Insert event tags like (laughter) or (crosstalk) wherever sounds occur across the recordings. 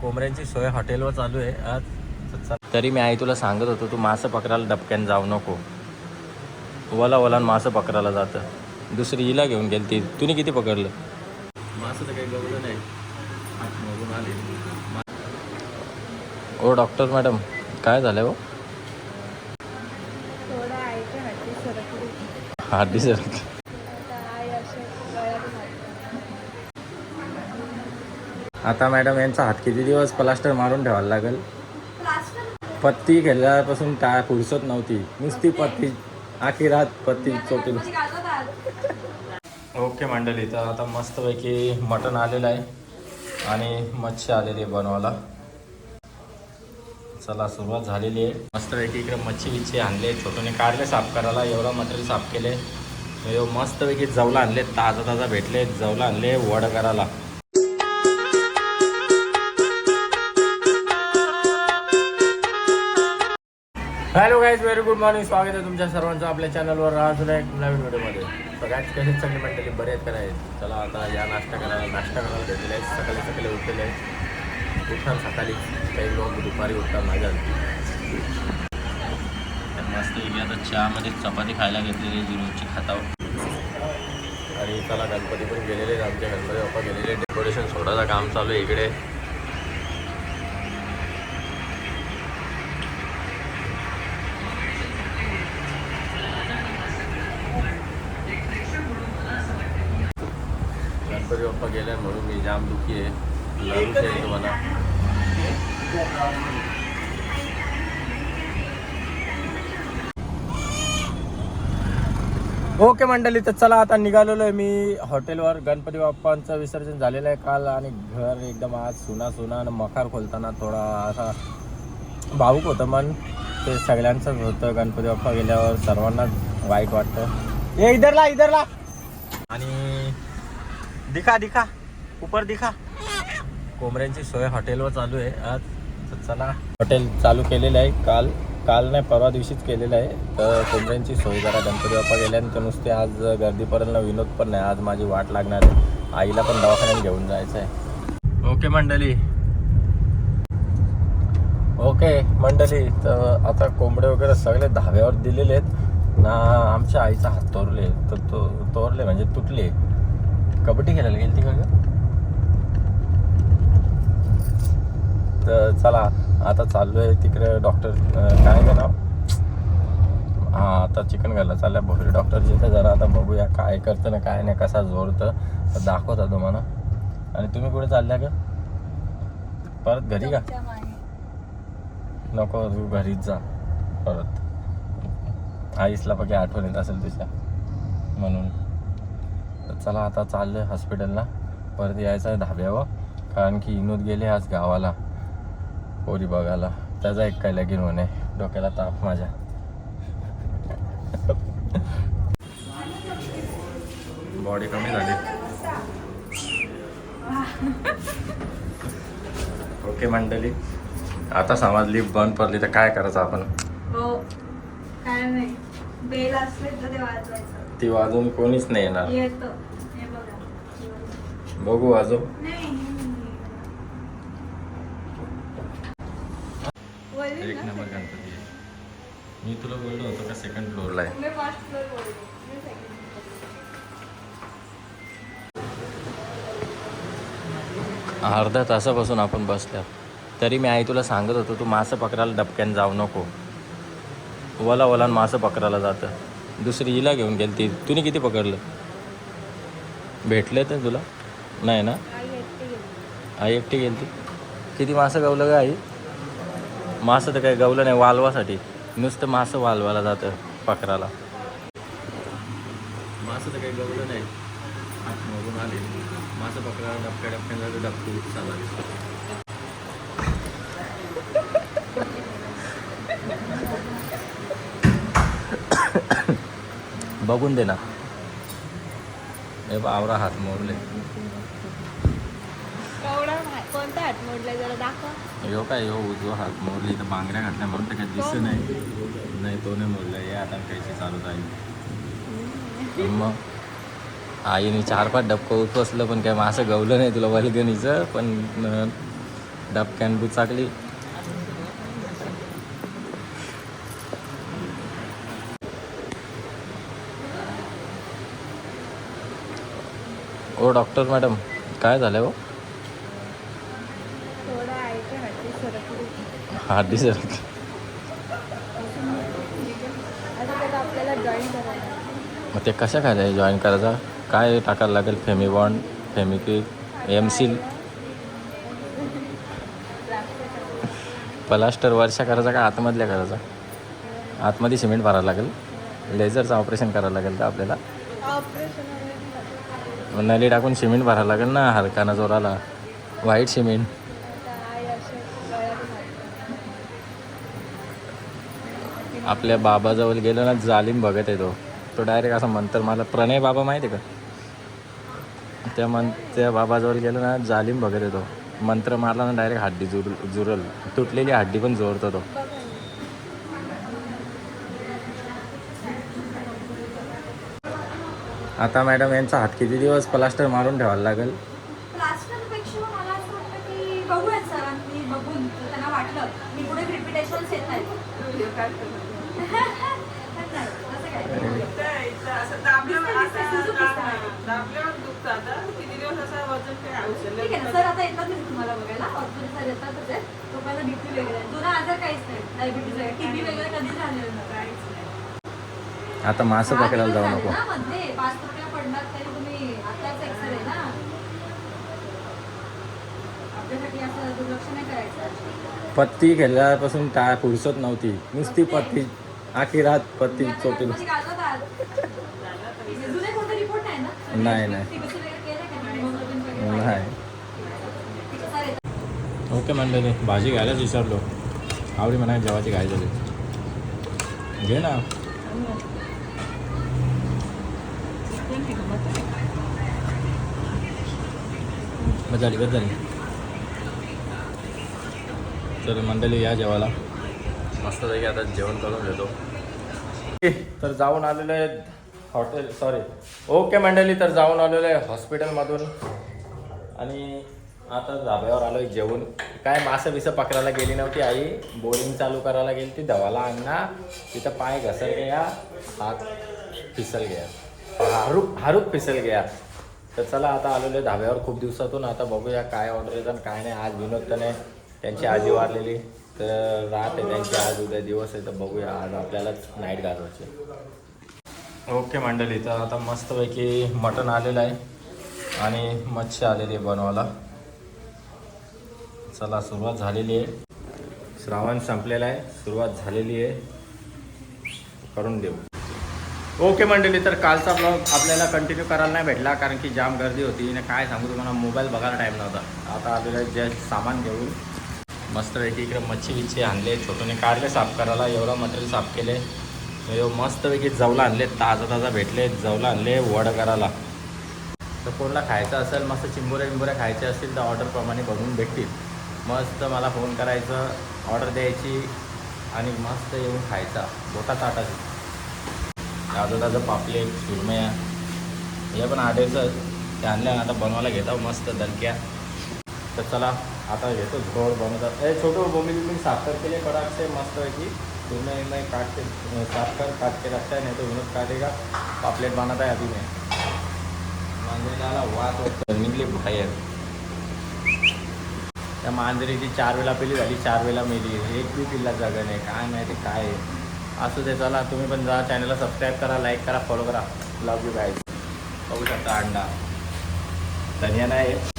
कोंबड्यांची सोय हॉटेलवर चालू आहे. आज तर मी आई तुला सांगत होतो तू मासं पकडायला डबक्यान जाऊ नको. ओला ओला मासं पकडायला जातं. दुसरी हिला घेऊन गेली ती. तुम्ही किती पकडलं? मासं तर काही गवलं नाही. आले. ओ डॉक्टर मॅडम काय झालं हो? हार्डी सर आता मॅडम यांचा हात किती दिवस प्लास्टर मारून ठेवायला लागेल? पत्ती खेळल्यापासून काय फुरसत नव्हती. नुसती पत्ती आखी रात पत्ती चोटील ओके मंडळी तर आता मस्तपैकी मटण आलेलं आहे आणि मच्छी आलेली आहे बनवायला. चला सुरुवात झालेली आहे. मस्तपैकी इकडे मच्छी बिच्छी आणले. छोटूने काढले साफ करायला. एवढं मटेरियल साफ केले. मस्तपैकी जवला आणले. ताजा ताजा भेटले. जवला आणले. वड करायला. Hello guys very good morning स्वागत आहे तुमच्या सर्वांचं आपल्या चॅनलवर अजून एक नवीन व्हिडिओमध्ये. सगळ्यात कसे सगळे मंडळी बरे आहेत का नाही? तर चला आता या नाश्ता करायला नाश्ता करायला भेटलेले आहेत सकाळी सकाळी उठलेले आहेत उठणार सकाळी काही लोक दुपारी उठतात माझ्या. मस्त इथे आता चहामध्ये चपाती खायला घेतलेली रोजची खाताव आणि चला गणपती पण गेलेले आहेत. आमच्या गणपती बाप्पा गेलेले डेकोरेशन सोडायचं काम चालू आहे इकडे. गेले म्हणून मी जाम दुखी आहे. तुम्हाला ओके मंडळी तर चला आता निघालेलो आहे मी हॉटेलवर. गणपती बाप्पांचं विसर्जन झालेलं आहे काल आणि घर एकदम आज सुना सुना आणि मखार खोलताना थोडा असा भाऊक होतं मन. ते सगळ्यांचंच होतं. गणपती बाप्पा गेल्यावर सर्वांनाच वाईट वाटतं. ए इधरला इधरला. आणि दिखा दिखा. उपर दिखा. कोंबड्यांची सोय हॉटेलवर चालू आहे आज. तर चला. हॉटेल चालू केलेलं आहे. काल काल नाही परवा दिवशीच केलेलं आहे. तर कोंबड्यांची सोय जरा गणपती बाप्पा गेल्यानंतर नुसते आज गर्दी पर्यंत विनोद पण नाही. आज माझी वाट लागणार आहे. आईला पण दवाखान्यात घेऊन जायचं आहे ओके मंडळी. ओके मंडळी तर आता कोंबडे वगैरे सगळे धाब्यावर दिलेले आहेत. ना आमच्या आईचा हात तोरले तर तो तोरले म्हणजे तुटले कबड्डी खेळायला गेली ती का ग? तर चला आता चाललो आहे तिकडे डॉक्टर काय नाव? हां आता चिकन घायला चाललं भोसरी डॉक्टरची तर जरा आता बघूया काय करतं ना काय नाही कसा जोरतं. दाखवता तुम्हाला. आणि तुम्ही कुठे चालल्या का परत घरी का. नको तू घरीच जा. परत. आईसला बघे आठवण येत असेल तुझ्या. म्हणून. तर चला आता चाललं हॉस्पिटलला. परत यायचं आहे धाब्यावर. कारण की इनोद गेले आज गावाला. पोरी बघायला. त्याचा एक काय लगीन होणे. डोक्याला ताप माझ्या. बॉडी कमी झाली. ओके मंडळी. आता समज लिफ्ट बंद पडली तर काय करायचं आपण? हो. काय नाही. बेल असले तर ते वाजवायचं. ती वाजून कोणीच नाही येणार. येतो. हे बघा. बघू वाजू नाही बोलली एक ना? नंबर गणपती आहे. मी तुला बोललो होतो का सेकंड फ्लोअरला आहे. मी फर्स्ट फ्लोर बोलली. मी second floor. अर्ध्या तासापासून आपण बसल्या. तरी मी आई तुला सांगत होतो तू मासं पकडायला डबक्यान जाऊ नको. ओला ओला मासं पकडायला जातं. दुसरी हिला घेऊन गेली ती. तुम्ही किती पकडलं? भेटलं तर तुला? नाही ना? आई एकटी गेली. ती? किती मासं गावलं का आई? मासं तर काही गावलं नाही वालवासाठी. नुसतं मासं वालवायला जातं पकडायला मासं तर काही गावलं नाही. मधून आले. मासं पकडायला डबक्या डबक्या जातं डबकी चालला बघून दे ना. हे आवरा हात मोरले केवढा मा- कोणता हात मोडलाय जरा दाखव. यो काय यो उजवा हात मोरली तर बांगड्या घातल्या म्हणून ते काय दिसत नाही. नाही तो नाही मोडला. हे आता कायची चालू आहे मग? आईने चार पाच डबकं उचलं पण काय मग असं गवलं नाही तुला वलगणीचं पण डबक्यान बुचाकली. ओ डॉक्टर मॅडम काय झालं हो? हार्डी सर करायला. मग ते कशा खायला जॉईन करायचा? काय टाकायला लागेल? Femibond Femiquick M seal plaster वरच्या करायचा का आतमधल्या करायचा? आतमध्ये सिमेंट भरावं लागेल. लेझरचं ऑपरेशन करावं लागेल का आपल्याला? नळी टाकून सिमेंट भरावं लागेल ना हलकाना जोराला. White cement. आपल्या बाबाजवळ गेलो ना जालीम बघत येतो तो. डायरेक्ट असं म्हणतं मला प्रणय बाबा माहिती आहे का? त्या मन त्या बाबाजवळ गेलो ना जालिम बघत येतो मंत्र मारला ना डायरेक्ट हड्डी जुर जुरल. तुटलेली हड्डी पण जोरतो तो बघा ना. आता मॅडम यांचा हात किती दिवस प्लास्टर मारून ठेवायला लागेल? प्लास्टरपेक्षा मला असं वाटतं की बघूयात सरांनी बघून जर त्यांना वाटलं. मी पुढे रिपिटेशन्स येत नाहीत नाही, तसं काय ठीक आहे ना सर आता येतात नाही तुम्हाला बघायला. ऑर्थोपेडिक सर येतातच आहेत तोपर्यंत बीपी वगैरे जुना आजार काहीच नाही. डायबिटीज वगैरे टीबी वगैरे कधीच झालेलं नाही आता मासं पकडायला जाऊ नको. पत्ती खेळल्यापासून काय फुरसत नव्हती. नुसती पत्ती? आखी रात पत्ती रिपोर्ट नाही नाही. ओके मंडळी भाजी घ्यायलाच विसरलो. आवडी म्हणा जेवाची घाई झाली. घे ना. बस झाली बस झाली तर मंडळी या जेवायला. मस्तपैकी आता जेवण करून घेतो. तर जाऊन आलेलो आहे हॉटेल सॉरी ओके मंडळी तर जाऊन आलेलो आहे हॉस्पिटलमधून. आणि आता धाब्यावर आलो आहे जेवण काय मासं बिसं पकडायला गेली नव्हती आई? बोरिंग चालू करायला गेली ती धवाला आणला तिथं पाय घसर गया हात फिसल गया. हारूक हारूक फिसल गया. तर चला आता आलेलो आहे धाब्यावर खूप दिवसातून. आता बघूया काय ऑर्डर येतात काय नाही. आज विनोद त्याने नाही. त्यांची आजी वारलेली. तर रात आहे त्यांची आज उद्या दिवस आहे. तर बघूया आज आपल्यालाच नाईट घालवायची ओके मंडळी तर आता मस्तपैकी मटण आलेलं आहे आणि मच्छी आलेली आहे बनवायला. चला सुरुवात झालेली आहे. श्रावण संपलेला आहे. सुरुवात झालेली आहे. करून देऊ. ओके मंडळी तर कालचा ब्लॉग आपल्याला कंटिन्यू करायला नाही भेटला कारण की जाम गर्दी होती. आणि काय सांगू तुम्हाला मोबाईल बघायला टाईम नव्हता. आता आलेलं जस्ट जे सामान घेऊन. मस्तपैकी इकडे मच्छी बिच्छी आणले छोटूने काढले साफ करायला. एवढं मटेरियल साफ केले. मस्तपैकी जवला आणले ताजा ताजा भेटले जवला आणले वड करायला. तर कोणाला खायचं असेल मस्त चिंबोऱ्या बिंबोऱ्या खायच्या असतील तर ऑर्डरप्रमाणे बघून भेटतील. मस्त मला फोन करायचं ऑर्डर द्यायची आणि मस्त येऊन खायचा. मोठा ताटाची ताजं ताजं पापलेट सुरमया. हे पण आडेचं ते आणल्या आता बनवायला घेतो मस्त दणक्या. तर चला आता घेतो झोड बनवतात ए छोटो बोंबी बिंबी साखर केले कडक मस्त पैकी सुरमय विरमय काट के साखर साफ कर काट के रखता है नहीं तो काटेगा. पापलेट बनत आहे अभी नाही मांजरीला वाद निघली त्या मांजरीची चार वेळा पिली झाली चार वेळा मेली. एक बी पिल्ला जागा नाही काय माहिती काय आहे. असू दे चला तुम्ही पण जा चॅनलला सबस्क्राईब करा लाईक करा फॉलो करा. लव यू गाईज बघू शकता अंडा. धनिया नाही आहे.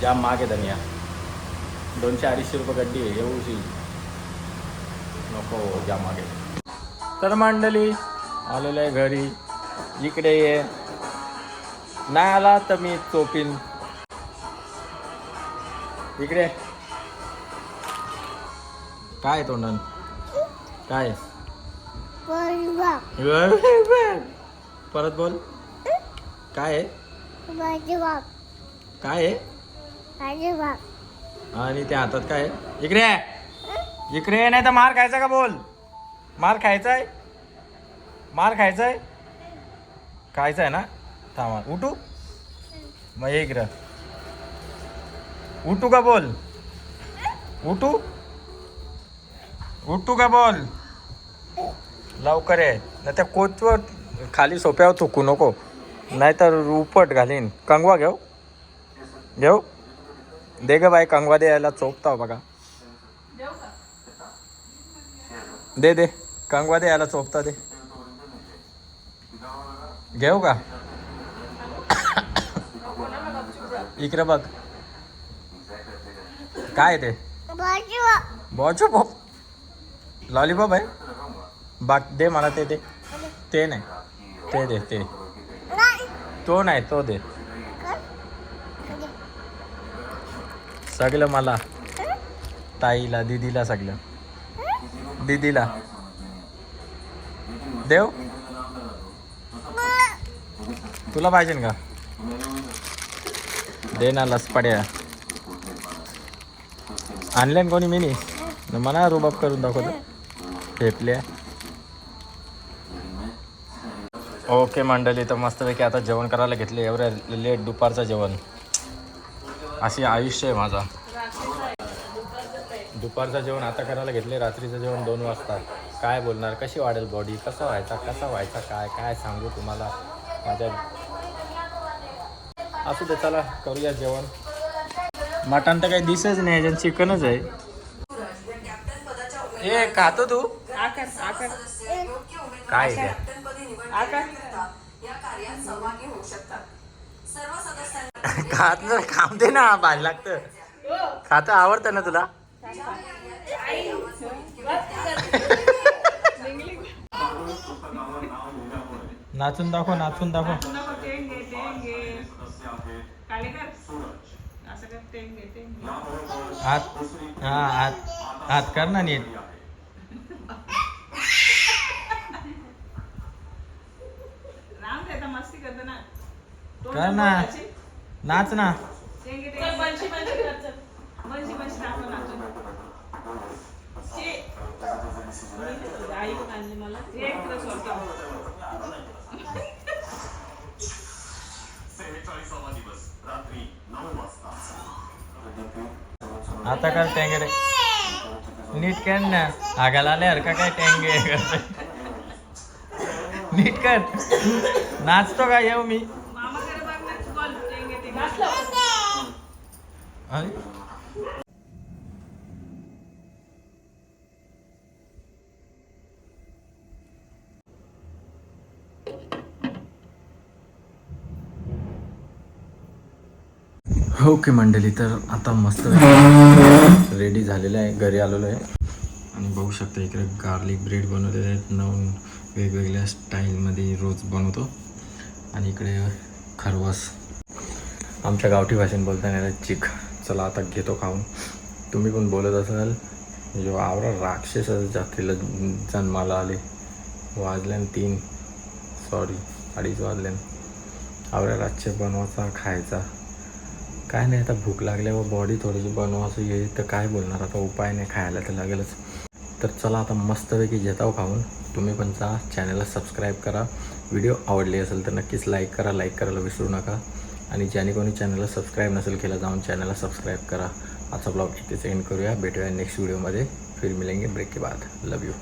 जाम माग आहे धनिया. दोनशे अडीचशे रुपये गड्डी आहे. येऊशी नको जाम मागे तर मांडली आलेलं आहे घरी. इकडे ये. नाही आला तर मी चोपीन. इकडे. काय तोंडन काय? परत बोल. काय आहे? काय आहे? आणि त्या हातात काय आहे? इकडे आहे. इकडे नाही तर मार खायचा का बोल? मार खायचा आहे मार खायचा आहे खायचा आहे ना? थांबा उठू? मग एक इकडं. उठू का बोल? उठू? उठू का बोल? लवकर आहे. नाही त्या कोचवर खाली सोप्यावर थुकू नको. नाहीतर उपट घालीन. कंगवा घेऊ. घेऊ. दे ग बाई कंगवा दे यायला चोपता बघा. दे दे. कंगवा दे यायला चोपता दे. घेऊ का? इकडे बघ. काय ते? बॉचो पॉप लॉलीपॉप आहे? बाक दे मला ते दे. ते नाही. ते दे ते तो नाही तो दे. सगळं मला. ताईला दीदीला सगळं. दीदीला. देव? तुला पाहिजे का? दे ना लसपड्या. आणल्या ना कोणी मिनी? मला रुबाब करून दाखवतो. फेपल्या. ओके मंडळी तर मस्तपैकी आता जेवण करायला घेतले. एवढ्या लेट दुपारचं जेवण. अशी आयुष्य आहे माझा. दुपारचं जेवण आता करायला घेतले रात्रीचं जेवण दोन वाजता. काय बोलणार? कशी वाढेल बॉडी कसा व्हायचा? कसा व्हायचा? काय? काय सांगू तुम्हाला? माझ्या असू दे चला करूया जेवण. मटण तर काही दिसच नाही याच्यात चिकनच आहे. ए खातो तू? काय आहे ते? (laughs) खात ना खाम दे ना भाज लागतं. खातं आवडतं ना तुला? नाचून दाखव नाचून दाखव. हात हा हात हात कर ना नीट. कर ना. नाच ना. आता कर टेंगे रे नीट कर ना. आगाला आले हरका काय टेंगे. नीट कर. नाचतो का येऊ मी? अरे ओके हो मंडळी तर आता मस्त रेडी झालेलं आहे घरी आलेलो आहे. आणि बघू शकता इकडे गार्लिक ब्रेड बनवलेले आहेत. नवीन वेगवेगळ्या स्टाईलमध्ये रोज बनवतो. आणि इकडे खरवस. आमच्या गावठी भाषेत बोलताना चिक. चला आता घेतो खाऊन. तुम्ही पण बोलत असाल? जो आवरा राक्षस जातीला जन्माला आले. वाजल्यान तीन. सॉरी अडीच वाजल्यान आवऱ्या राक्षस बनवायचा खायचा. काय नाही आता भूक लागल्यावर बॉडी थोडीशी बनवायचं येईल तर काय बोलणार? आता उपाय नाही खायला तर लागेलच. तर चला आता मस्तपैकी घेताव खाऊन. तुम्ही पण जा चॅनलला सबस्क्राईब करा. व्हिडिओ आवडली असेल तर नक्कीच लाईक करा लाईक करायला विसरू नका. आणि ज्याने कोणी चॅनलला सबस्क्राईब नसेल केला जाऊन चॅनलला सबस्क्राईब करा. आजचा ब्लॉग इथेच एंड करूया. भेटूया नेक्स्ट व्हिडिओमध्ये फिर मिलेंगे ब्रेक के बाद. लव यू